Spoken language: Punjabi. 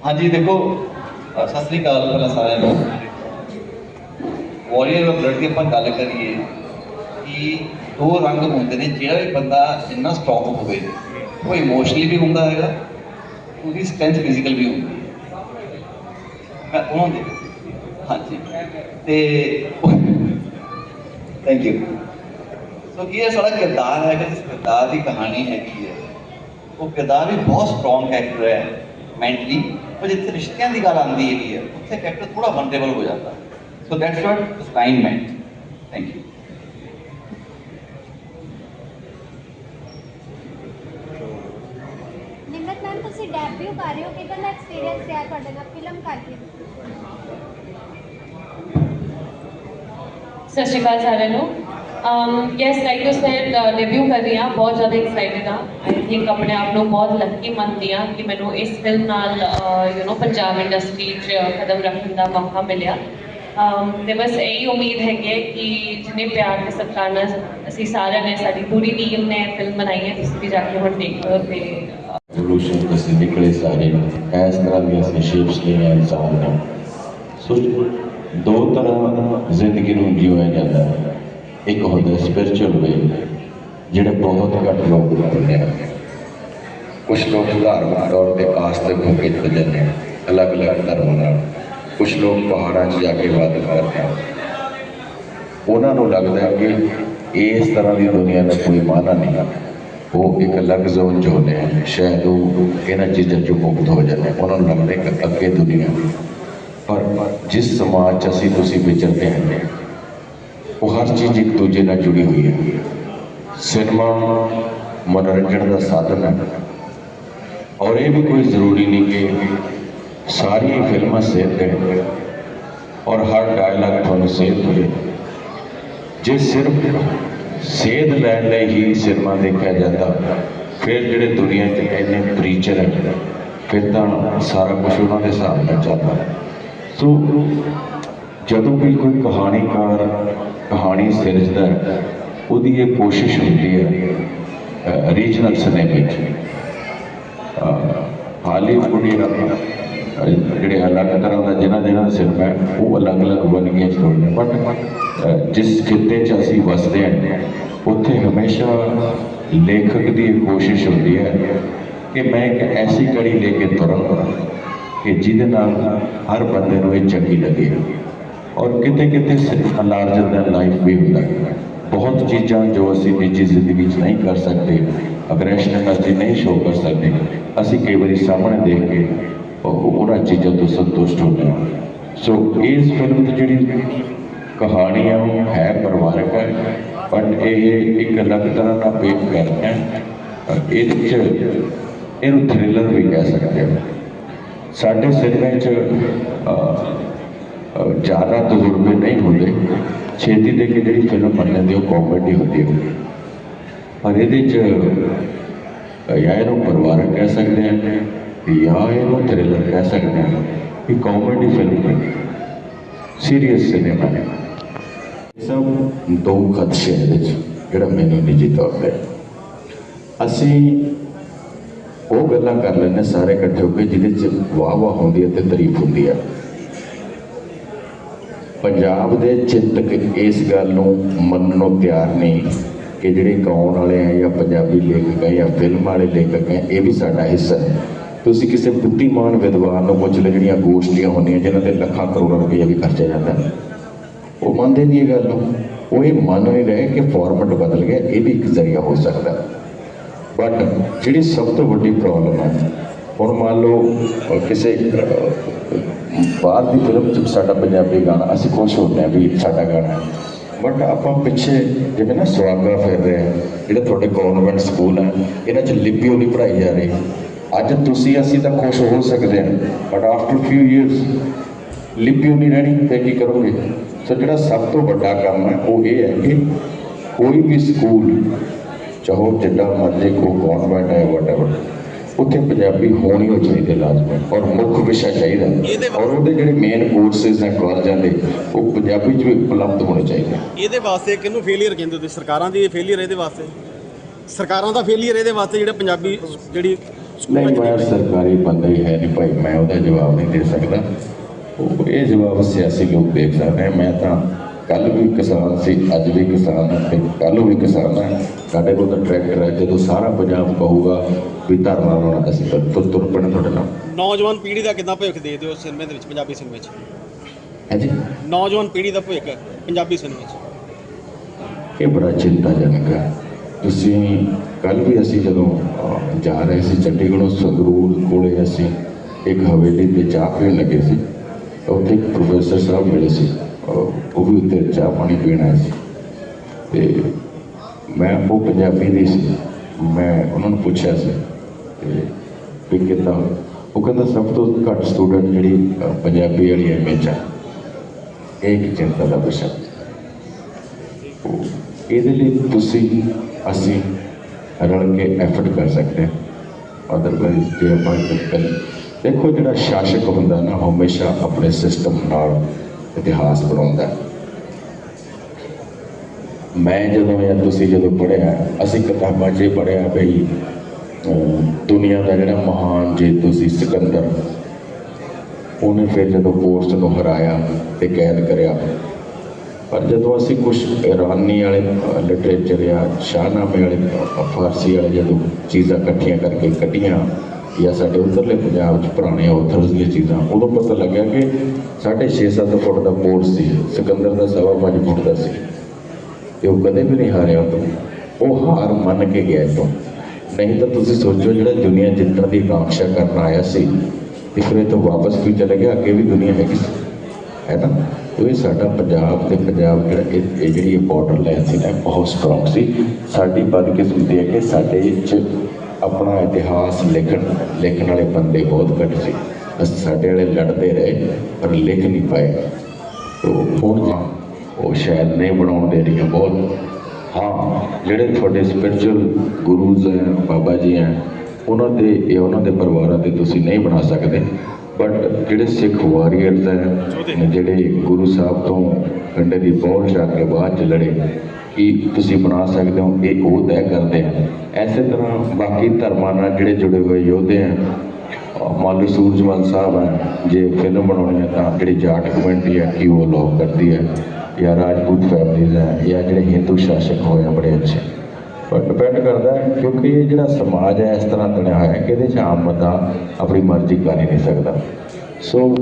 ਹਾਂਜੀ, ਦੇਖੋ ਸਤਿ ਸ੍ਰੀ ਅਕਾਲ ਪਹਿਲਾਂ ਸਾਰਿਆਂ ਨੂੰ। ਵਾਰੀਅਰ ਆਫ ਬਲੱਡ ਦੀ ਆਪਾਂ ਗੱਲ ਕਰੀਏ ਕਿ ਦੋ ਰੰਗ ਹੁੰਦੇ ਨੇ, ਜਿਹੜਾ ਵੀ ਬੰਦਾ ਇੰਨਾ ਸਟਰੋਂਗ ਹੋਵੇ, ਉਹ ਇਮੋਸ਼ਨਲੀ ਵੀ ਹੁੰਦਾ ਹੈਗਾ, ਉਹਦੀ ਸਟਰੈਂਥ ਫਿਜ਼ੀਕਲ ਵੀ ਹੁੰਦੀ ਹੈ। ਮੈਂ ਉਹਨਾਂ ਦੇ ਹਾਂਜੀ। ਤੇ ਥੈਂਕ ਯੂ ਸੋ ਕੀ ਇਹ ਸਾਡਾ ਕਿਰਦਾਰ ਹੈਗਾ ਜਿਸ ਕਿਰਦਾਰ ਦੀ ਕਹਾਣੀ ਹੈਗੀ ਹੈ। ਉਹ ਕਿਰਦਾਰ ਵੀ ਬਹੁਤ ਸਟਰੋਂਗ ਕੈਰੈਕਟਰ ਹੈ ਮੈਂਟਲੀ ਪਰ ਜਿੱਥੇ ਰਿਸ਼ਤਿਆਂ ਦੀ ਗੱਲ ਆਉਂਦੀ ਹੈਗੀ ਹੈ ਉੱਥੇ ਕੈਰੈਕਟਰ ਥੋੜਾ ਵਨਰੇਬਲ ਹੋ ਜਾਂਦਾ so that's what this line meant thank you Nimrat ma'am ਤੁਸੀਂ ਡੈਬਿਊ ਕਰ ਰਹੇ ਹੋ। ਕਿਦਾਂ ਦਾ ਐਕਸਪੀਰੀਅੰਸ ਰਿਹਾ ਤੁਹਾਡੇ ਨਾਲ? ਫਿਲਮ ਕਰਕੇ ਸਤਿ ਸ਼੍ਰੀ ਅਕਾਲ ਸਾਰਿਆਂ ਨੂੰ। um yes like you said uh, debut ਕਰ ਰਹੀ ਹਾਂ। ਬਹੁਤ ਜ਼ਿਆਦਾ ਐਕਸਾਈਟਿਡ ਹਾਂ। ਆਈ ਥਿੰਕ ਆਪਣੇ ਆਪ ਨੂੰ ਬਹੁਤ ਲੱਕੀ ਮੰਨਦੀ ਹਾਂ ਕਿ ਮੈਨੂੰ ਇਸ ਫਿਲਮ ਨਾਲ ਯੂ نو ਪੰਜਾਬ ਇੰਡਸਟਰੀ 'ਚ ਕਦਮ ਰੱਖਣ ਦਾ ਮੌਕਾ ਮਿਲਿਆ। ਤੇ ਬਸ ਇਹੀ ਉਮੀਦ ਹੈਗੀ ਹੈ ਕਿ ਜਿੰਨੇ ਪਿਆਰ ਤੇ ਸਤਿਕਾਰ ਨਾਲ ਅਸੀਂ ਸਾਰਿਆਂ ਨੇ ਸਾਡੀ ਪੂਰੀ ਟੀਮ ਨੇ ਫਿਲਮ ਬਣਾਈ ਹੈ ਤੁਸੀਂ ਵੀ ਜਾ ਕੇ ਹੁਣ ਦੇਖੋ ਤੇ ਅਹ, ਅਸੀਂ ਨਿਕਲੇ ਸਾਰੇ ਇਸ ਤਰ੍ਹਾਂ ਦੀਆਂ ਅਸੀਂ ਸ਼ੇਪਸ ਲਈਆਂ ਇਨਸਾਨ ਨੇ। ਸੋ ਦੋ ਤਰ੍ਹਾਂ ਜ਼ਿੰਦਗੀ ਨੂੰ ਜਿਉਇਆ ਜਾਂਦਾ ਹੈ। ਇੱਕ ਹੁੰਦਾ ਸਪਿਰਚੁਅਲ ਵੇ ਜਿਹੜੇ ਬਹੁਤ ਘੱਟ ਲੋਕ ਕਰਦੇ ਹਨ ਕੁਝ ਲੋਕ ਧਾਰਮਿਕ ਤੌਰ ਤੇ ਆਸ ਦੇ ਭੁੱਖੇ ਚੱਲਦੇ ਨੇ, ਅਲੱਗ-ਅਲੱਗ ਧਰਮਾਂ ਨਾਲ। ਕੁਝ ਲੋਕ ਪਹਾੜਾਂ 'ਚ ਜਾ ਕੇ ਇਬਾਦਤ ਕਰਦੇ ਹਨ ਉਹਨਾਂ ਨੂੰ ਲੱਗਦਾ ਹੈ ਕਿ ਇਸ ਤਰ੍ਹਾਂ ਦੀ ਦੁਨੀਆ ਦਾ ਕੋਈ ਮਾਨਾ ਨਹੀਂ ਹੈ। ਉਹ ਇੱਕ ਅਲੱਗ ਜ਼ੋਨ 'ਚ ਹੁੰਦੇ ਹਨ। ਸ਼ਾਇਦ ਉਹ ਇਹਨਾਂ ਚੀਜ਼ਾਂ 'ਚੋਂ ਮੁਕਤ ਹੋ ਜਾਂਦੇ ਉਹਨਾਂ ਨੂੰ ਲੱਗਦਾ ਹੈ ਕਿ ਅੱਗੇ ਦੁਨੀਆ ਪਰ ਜਿਸ ਸਮਾਜ 'ਚ ਅਸੀਂ ਤੁਸੀਂ ਵਿਚਰਦੇ ਹਾਂ, ਉਹ ਹਰ ਚੀਜ਼ ਇੱਕ ਦੂਜੇ ਨਾਲ ਜੁੜੀ ਹੋਈ ਹੈ। ਸਿਨੇਮਾ ਮਨੋਰੰਜਨ ਦਾ ਸਾਧਨ ਹੈ। ਔਰ ਇਹ ਵੀ ਕੋਈ ਜ਼ਰੂਰੀ ਨਹੀਂ ਕਿ ਸਾਰੀਆਂ ਫਿਲਮਾਂ ਸੇਧ ਦੇਣ ਔਰ ਹਰ ਡਾਇਲੌਗ ਤੁਹਾਨੂੰ ਸੇਧ ਹੋਵੇ ਜੇ ਸਿਰਫ ਸੇਧ ਲੈਣ ਲਈ ਹੀ ਸਿਨੇਮਾ ਦੇਖਿਆ ਜਾਂਦਾ ਫਿਰ ਜਿਹੜੇ ਦੁਨੀਆ 'ਚ ਇੰਨੇ ਪ੍ਰੀਚਰ ਹੈ ਫਿਰ ਤਾਂ ਸਾਰਾ ਕੁਝ ਉਹਨਾਂ ਦੇ ਹਿਸਾਬ ਨਾਲ ਚੱਲਦਾ ਸੋ ਜਦੋਂ ਵੀ ਕੋਈ ਕਹਾਣੀਕਾਰ ਕਹਾਣੀ ਸਿਰਜਦਾ ਉਹਦੀ ਇਹ ਕੋਸ਼ਿਸ਼ ਹੁੰਦੀ ਹੈ ਰੀਜਨਲ ਸਿਨੇਮੇ 'ਚ ਹਾਲੀਵੁੱਡ ਜਿਹੜਾ ਜਿਹੜੇ ਅਲੱਗ ਤਰ੍ਹਾਂ ਦਾ ਜਿਹਨਾਂ ਜਿਹਨਾਂ ਦਾ ਸਿਰਫ ਹੈ ਉਹ ਅਲੱਗ-ਅਲੱਗ ਵੰਨਗੀਆਂ ਚ ਬਟ ਜਿਸ ਖਿੱਤੇ 'ਚ ਅਸੀਂ ਵਸਦੇ ਹਾਂ, ਉੱਥੇ ਹਮੇਸ਼ਾ ਲੇਖਕ ਦੀ ਇਹ ਕੋਸ਼ਿਸ਼ ਹੁੰਦੀ ਹੈ ਕਿ ਮੈਂ ਇੱਕ ਐਸੀ ਕੜੀ ਲੈ ਕੇ ਤੁਰਾਂ ਕਿ ਜਿਹਦੇ ਨਾਲ ਹਰ ਬੰਦੇ ਨੂੰ ਇਹ ਚੰਗੀ ਲੱਗੇ। ਔਰ ਕਿਤੇ ਕਿਤੇ ਸਿਰਫ ਲਾਰਜਰ ਦੈਨ ਲਾਈਫ ਵੀ ਹੁੰਦਾ ਹੈ। ਬਹੁਤ ਚੀਜ਼ਾਂ ਜੋ ਅਸੀਂ ਨਿੱਜੀ ਜ਼ਿੰਦਗੀ 'ਚ ਨਹੀਂ ਕਰ ਸਕਦੇ ਅਗਰੈਸ਼ਨ ਅਸੀਂ ਨਹੀਂ ਸ਼ੋਅ ਕਰ ਸਕਦੇ, ਅਸੀਂ ਕਈ ਵਾਰੀ ਸਾਹਮਣੇ ਦੇਖ ਕੇ ਉਹਨਾਂ ਚੀਜ਼ਾਂ ਤੋਂ ਸੰਤੁਸ਼ਟ ਹੁੰਦੇ ਹਾਂ। ਸੋ ਇਸ ਫਿਲਮ ਦੀ ਜਿਹੜੀ ਕਹਾਣੀ ਹੈ ਉਹ ਹੈ ਪਰਿਵਾਰਕ ਹੈ ਬਟ ਇਹ ਇੱਕ ਅਲੱਗ ਤਰ੍ਹਾਂ ਦਾ ਪੇਸ਼ ਕਰਦੇ ਹੈ। ਇਹਦੇ 'ਚ ਇਹਨੂੰ ਥ੍ਰਿਲਰ ਵੀ ਕਹਿ ਸਕਦੇ ਹਾਂ। ਸਾਡੇ ਸਿਨੇਮੇ 'ਚ ਜ਼ਿਆਦਾ ਤਜਰਬੇ ਨਹੀਂ ਹੁੰਦੇ। ਛੇਤੀ ਦੇ ਕੇ ਜਿਹੜੀ ਫਿਲਮ ਬਣ ਜਾਂਦੀ ਉਹ ਕਾਮੇਡੀ ਹੁੰਦੀ ਹੈ ਪਰ ਇਹਦੇ 'ਚ ਜਾਂ ਇਹਨੂੰ ਪਰਿਵਾਰਕ ਕਹਿ ਸਕਦੇ ਹਾਂ ਜਾਂ ਇਹਨੂੰ ਥ੍ਰਿਲਰ ਕਹਿ ਸਕਦੇ ਹਾਂ ਕਿ ਕਾਮੇਡੀ ਫਿਲਮ ਹੈ ਸੀਰੀਅਸ ਸਿਨੇਮਾ ਹੈ ਸਭ ਦੋ ਖਦਸ਼ੇ ਇਹਦੇ 'ਚ, ਜਿਹੜਾ ਮੈਨੂੰ ਨਿੱਜੀ ਤੌਰ ਤੇ। ਅਸੀਂ ਉਹ ਗੱਲਾਂ ਕਰ ਲੈਂਦੇ ਸਾਰੇ ਇਕੱਠੇ ਹੋ ਕੇ, ਜਿਹਦੇ 'ਚ ਵਾਹ ਵਾਹ ਹੁੰਦੀ ਹੈ ਤੇ ਤਾਰੀਫ ਹੁੰਦੀ ਹੈ ਪੰਜਾਬ ਦੇ ਚਿੰਤਕ ਇਸ ਗੱਲ ਨੂੰ ਮੰਨਣ ਨੂੰ ਤਿਆਰ ਨਹੀਂ ਕਿ ਜਿਹੜੇ ਗਾਉਣ ਵਾਲੇ ਆ ਜਾਂ ਪੰਜਾਬੀ ਲੇਖਕ ਹੈ ਜਾਂ ਫਿਲਮ ਵਾਲੇ ਲੇਖਕ ਹੈ ਇਹ ਵੀ ਸਾਡਾ ਹਿੱਸਾ ਹੈ। ਤੁਸੀਂ ਕਿਸੇ ਬੁੱਧੀਮਾਨ ਵਿਦਵਾਨ ਨੂੰ ਪੁੱਛ ਲਓ ਜਿਹੜੀਆਂ ਗੋਸ਼ਟੀਆਂ ਹੁੰਦੀਆਂ, ਜਿਨ੍ਹਾਂ ਤੇ ਲੱਖਾਂ ਕਰੋੜਾਂ ਰੁਪਏ ਵੀ ਖਰਚਿਆ ਜਾਂਦਾ ਉਹ ਮੰਨਦੇ ਨਹੀਂ ਇਹ ਗੱਲ ਨੂੰ। ਉਹ ਇਹ ਮੰਨ ਨਹੀਂ ਰਹੇ ਕਿ ਫਾਰਮੈਟ ਬਦਲ ਗਿਆ, ਇਹ ਵੀ ਇੱਕ ਜ਼ਰੀਆ ਹੋ ਸਕਦਾ। ਬਟ ਜਿਹੜੀ ਸਭ ਤੋਂ ਵੱਡੀ ਪ੍ਰੋਬਲਮ ਹੈ ਹੁਣ ਮੰਨ ਲਓ ਅਹ ਕਿਸੇ ਅਹ, ਬਾਹਰ ਦੀ ਫਿਲਮ 'ਚ ਸਾਡਾ ਪੰਜਾਬੀ ਗਾਣਾ ਅਸੀਂ ਖੁਸ਼ ਹੁੰਦੇ ਹਾਂ ਵੀ ਸਾਡਾ ਗਾਣਾ ਹੈ। ਬਟ ਆਪਾਂ ਪਿੱਛੇ ਜਿਵੇਂ ਨਾ ਸੁਆਗਾ ਫਿਰ ਰਹੇ ਹਾਂ ਜਿਹੜੇ ਤੁਹਾਡੇ ਗਵਰਨਮੈਂਟ ਸਕੂਲ ਹੈ ਇਹਨਾਂ 'ਚ ਲਿਪੀ ਨਹੀਂ ਪੜ੍ਹਾਈ ਜਾ ਰਹੀ ਅੱਜ ਤੁਸੀਂ ਅਸੀਂ ਤਾਂ ਖੁਸ਼ ਹੋ ਸਕਦੇ ਹਾਂ ਬਟ ਆਫਟਰ ਫਿਊ ਇਅਰਸ ਲਿਪੀ ਨਹੀਂ ਰਹਿਣੀ ਤੇ ਕੀ ਕਰੋਗੇ? ਸੋ ਜਿਹੜਾ ਸਭ ਤੋਂ ਵੱਡਾ ਕੰਮ ਹੈ ਉਹ ਇਹ ਹੈ ਕਿ ਕੋਈ ਵੀ ਸਕੂਲ ਚਾਹੋ ਜਿੱਡਾ ਮਰਜ਼ੀ ਕੋ ਕਨਵੈਂਟ ਹੈ ਵਟਐਵਰ ਉੱਥੇ ਪੰਜਾਬੀ ਹੋਣੀ ਹੋ ਚਾਹੀਦੀ ਹੈ ਲਾਜ਼ਮੀ ਔਰ ਮੁੱਖ ਵਿਸ਼ਾ ਚਾਹੀਦਾ ਔਰ ਉਹਦੇ ਜਿਹੜੇ ਮੇਨ ਕੋਰਸਸ ਹੈ ਕਾਲਜਾਂ ਦੇ ਉਹ ਪੰਜਾਬੀ ਚ ਵੀ ਉਪਲਬਧ ਹੋਣੇ ਚਾਹੀਦੇ ਇਹਦੇ ਵਾਸਤੇ ਕਿਹਨੂੰ ਫੇਲਿਅਰ ਕਹਿੰਦੇ ਤੁਸੀਂ? ਸਰਕਾਰਾਂ ਦੀ ਫੇਲਿਅਰ ਇਹਦੇ ਵਾਸਤੇ? ਸਰਕਾਰਾਂ ਦਾ ਫੇਲਿਅਰ ਇਹਦੇ ਵਾਸਤੇ ਜਿਹੜੇ ਪੰਜਾਬੀ ਜਿਹੜੀ ਨਹੀਂ ਮੈਂ ਸਰਕਾਰੀ ਬੰਦਾ ਹੀ ਹੈ ਨਹੀਂ ਭਾਈ ਮੈਂ ਉਹਦਾ ਜਵਾਬ ਨਹੀਂ ਦੇ ਸਕਦਾ। ਉਹ ਇਹ ਜਵਾਬ ਸਿਆਸੀ ਲੋਕ ਦੇ ਸਕਦੇ ਮੈਂ ਤਾਂ ਕੱਲ ਵੀ ਕਿਸਾਨ ਸੀ ਅੱਜ ਵੀ ਕਿਸਾਨ ਹਾਂ ਕੱਲ ਵੀ ਕਿਸਾਨ ਹਾਂ। ਸਾਡੇ ਕੋਲ ਤਾਂ ਟਰੈਕਟਰ ਹੈ ਜਦੋਂ ਸਾਰਾ ਪੰਜਾਬ ਕਹੂਗਾ ਵੀ ਧਰਨਾ ਲਾਉਣਾ ਅਸੀਂ ਤੁਰ ਤੁਰ ਪੈਣਾ ਤੁਹਾਡੇ ਨਾਲ। ਨੌਜਵਾਨ ਪੀੜ੍ਹੀ ਦਾ ਕਿੱਦਾਂ ਭਵਿੱਖ ਦੇਖਦੇ ਹੋ ਸਿਨੇਮੇ ਦੇ ਵਿੱਚ ਪੰਜਾਬੀ ਸਿਨੇਮੇ 'ਚ ਹੈ ਜੀ? ਨੌਜਵਾਨ ਪੀੜ੍ਹੀ ਦਾ ਭਵਿੱਖ ਪੰਜਾਬੀ ਸਿਨੇਮੇ 'ਚ ਇਹ ਬੜਾ ਚਿੰਤਾਜਨਕ ਹੈ। ਤੁਸੀਂ ਕੱਲ ਵੀ ਅਸੀਂ ਜਦੋਂ ਜਾ ਰਹੇ ਸੀ ਚੰਡੀਗੜ੍ਹੋਂ ਸੰਗਰੂਰ ਕੋਲੇ ਅਸੀਂ ਇੱਕ ਹਵੇਲੀ ਤੇ ਚਾਹ ਪੀਣ ਲੱਗੇ ਸੀ। ਉੱਥੇ ਇੱਕ ਪ੍ਰੋਫੈਸਰ ਸਾਹਿਬ ਮਿਲੇ ਸੀ। ਉਹ ਵੀ ਉੱਤੇ ਚਾਹ ਪਾਣੀ ਪੀਣ ਆਏ ਸੀ। ਤੇ ਮੈਂ ਉਹ ਪੰਜਾਬੀ ਦੀ ਸੀ। ਮੈਂ ਉਹਨਾਂ ਨੂੰ ਪੁੱਛਿਆ ਸੀ ਤੇ ਵੀ ਕਿੱਦਾਂ ਉਹ ਕਹਿੰਦਾ, ਸਭ ਤੋਂ ਘੱਟ ਸਟੂਡੈਂਟ ਜਿਹੜੀ ਪੰਜਾਬੀ ਵਾਲੀ ਐਮਏ ਚ ਆ। ਇਹ ਇੱਕ ਚਿੰਤਾ ਦਾ ਵਿਸ਼ਾ ਹੈ। ਇਹਦੇ ਲਈ ਤੁਸੀਂ, ਅਸੀਂ ਰਲ ਕੇ ਐਫਰਟ ਕਰ ਸਕਦੇ ਹਾਂ। ਅਦਰਵਾਈਜ਼ ਜੇ ਆਪਾਂ ਦੇਖੋ ਜਿਹੜਾ ਸ਼ਾਸਕ ਹੁੰਦਾ ਨਾ ਹਮੇਸ਼ਾ ਆਪਣੇ ਸਿਸਟਮ ਨਾਲ ਇਤਿਹਾਸ ਬਣਾਉਂਦਾ ਮੈਂ ਜਦੋਂ ਜਾਂ ਤੁਸੀਂ ਜਦੋਂ ਪੜ੍ਹਿਆ ਅਸੀਂ ਕਿਤਾਬਾਂ 'ਚ ਇਹ ਪੜ੍ਹਿਆ ਬਈ ਅਹ, ਦੁਨੀਆ ਦਾ ਜਿਹੜਾ ਮਹਾਨ ਜੇਤੂ ਸੀ ਸਿਕੰਦਰ ਉਹਨੇ ਫਿਰ ਜਦੋਂ ਪੋਸਟ ਨੂੰ ਹਰਾਇਆ ਤੇ ਕੈਦ ਕਰਿਆ। ਪਰ ਜਦੋਂ ਅਸੀਂ ਕੁਝ ਇਰਾਨੀ ਵਾਲੇ ਲਿਟਰੇਚਰ ਜਾਂ ਸ਼ਾਹਨਾਮੇ ਵਾਲੇ ਫਾਰਸੀ ਵਾਲੇ ਜਦੋਂ ਚੀਜ਼ਾਂ ਇਕੱਠੀਆਂ ਕਰਕੇ ਕੱਢੀਆਂ ਜਾਂ ਸਾਡੇ ਉੱਧਰਲੇ ਪੰਜਾਬ 'ਚ ਪੁਰਾਣੇ ਆਥਰਸ ਦੀਆਂ ਚੀਜ਼ਾਂ, ਉਦੋਂ ਪਤਾ ਲੱਗਿਆ ਕਿ ਸਾਢੇ 6-7 ਫੁੱਟ ਦਾ ਪੋਰਟ ਸੀ, ਸਿਕੰਦਰ ਦਾ ਸਵਾ ਪੰਜ ਫੁੱਟ ਦਾ ਸੀ। ਤੇ ਉਹ ਕਦੇ ਵੀ ਨਹੀਂ ਹਾਰਿਆ ਉਹ ਤੋਂ ਉਹ ਹਾਰ ਮੰਨ ਕੇ ਗਿਆ ਤੋਂ ਨਹੀਂ ਤਾਂ ਤੁਸੀਂ ਸੋਚੋ ਜਿਹੜਾ ਦੁਨੀਆ ਜਿੱਤਣ ਦੀ ਕਾਂਕਸ਼ਾ ਕਰਨ ਆਇਆ ਸੀ, ਤੇ ਫਿਰ ਇਹ ਤੋਂ ਵਾਪਸ ਵੀ ਚਲੇ ਗਿਆ? ਅੱਗੇ ਵੀ ਦੁਨੀਆ ਹੈਗੀ ਸੀ। ਹੈ ਨਾ? ਤੇ ਇਹ ਸਾਡਾ ਪੰਜਾਬ ਤੇ ਪੰਜਾਬ ਜਿਹੜਾ ਇਹ ਇਹ ਜਿਹੜੀ ਬਾਰਡਰ ਲਾਈਨ ਸੀ ਨਾ, ਬਹੁਤ ਸਟਰੋਂਗ ਸੀ। ਸਾਡੀ ਬਦਕਿਸਮਤੀ ਹੈ ਕਿ ਸਾਡੇ 'ਚ ਆਪਣਾ ਇਤਿਹਾਸ ਲਿਖਣ ਲਿਖਣ ਵਾਲੇ ਬੰਦੇ ਬਹੁਤ ਘੱਟ ਸੀ। ਅਸੀਂ ਸਾਡੇ ਵਾਲੇ ਲੜਦੇ ਰਹੇ, ਪਰ ਲਿਖ ਨਹੀਂ ਪਾਏ। ਉਹ ਹੁਣ ਜਾਂ, ਉਹ ਸ਼ਾਇਦ ਨਹੀਂ ਬਣਾਉਣ ਦੇ ਰਹੀਆਂ ਬਹੁਤ। ਹਾਂ, ਜਿਹੜੇ ਤੁਹਾਡੇ ਸਪਿਰਚੁਅਲ ਗੁਰੂਜ਼ ਹੈ, ਬਾਬਾ ਜੀ ਹੈ, ਉਹਨਾਂ ਦੇ, ਇਹ ਉਹਨਾਂ ਦੇ ਪਰਿਵਾਰਾਂ 'ਤੇ ਤੁਸੀਂ ਨਹੀਂ ਬਣਾ ਸਕਦੇ। ਬਟ ਜਿਹੜੇ ਸਿੱਖ ਵਾਰੀਅਰਸ ਹੈ, ਜਿਹੜੇ ਗੁਰੂ ਸਾਹਿਬ ਤੋਂ ਕੰਡੇ ਦੀ ਬਹੁਤ ਜਾ ਕੇ ਬਾਅਦ ਚ ਲੜੇ ਕੀ ਤੁਸੀਂ ਬਣਾ ਸਕਦੇ ਹੋ, ਇਹ ਉਹ ਤੈਅ ਕਰਦੇ ਆ। ਐਸੇ ਤਰ੍ਹਾਂ ਬਾਕੀ ਧਰਮਾਂ ਨਾਲ ਜਿਹੜੇ ਜੁੜੇ ਹੋਏ ਯੋਧੇ ਆ ਮਾਲੀ ਸੂਰਜਮਲ ਸਾਹਿਬ ਹੈ ਜੇ ਫਿਲਮ ਬਣਾਉਣੀ ਹੈ ਤਾਂ ਜਿਹੜੀ ਜਾਟ ਕਮਿਊਨਿਟੀ ਹੈ ਕਿ ਉਹ ਲੋਕ ਕਰਦੀ ਹੈ ਜਾਂ ਰਾਜਪੂਤ ਫੈਮਲੀਜ਼ ਹੈ ਜਾਂ ਜਿਹੜੇ ਹਿੰਦੂ ਸ਼ਾਸਕ ਹੋਏ ਆ, ਬੜੇ ਅੱਛੇ। ਪਰ ਡਿਪੈਂਡ ਕਰਦਾ ਹੈ, ਕਿਉਂਕਿ ਇਹ ਜਿਹੜਾ ਸਮਾਜ ਹੈ, ਇਸ ਤਰ੍ਹਾਂ ਬਣਿਆ ਹੋਇਆ ਹੈ ਕਿ ਇਹਦੇ 'ਚ ਆਮ ਬੰਦਾ ਆਪਣੀ ਮਰਜ਼ੀ ਕਰ ਹੀ ਨਹੀਂ ਸਕਦਾ। ਸੋ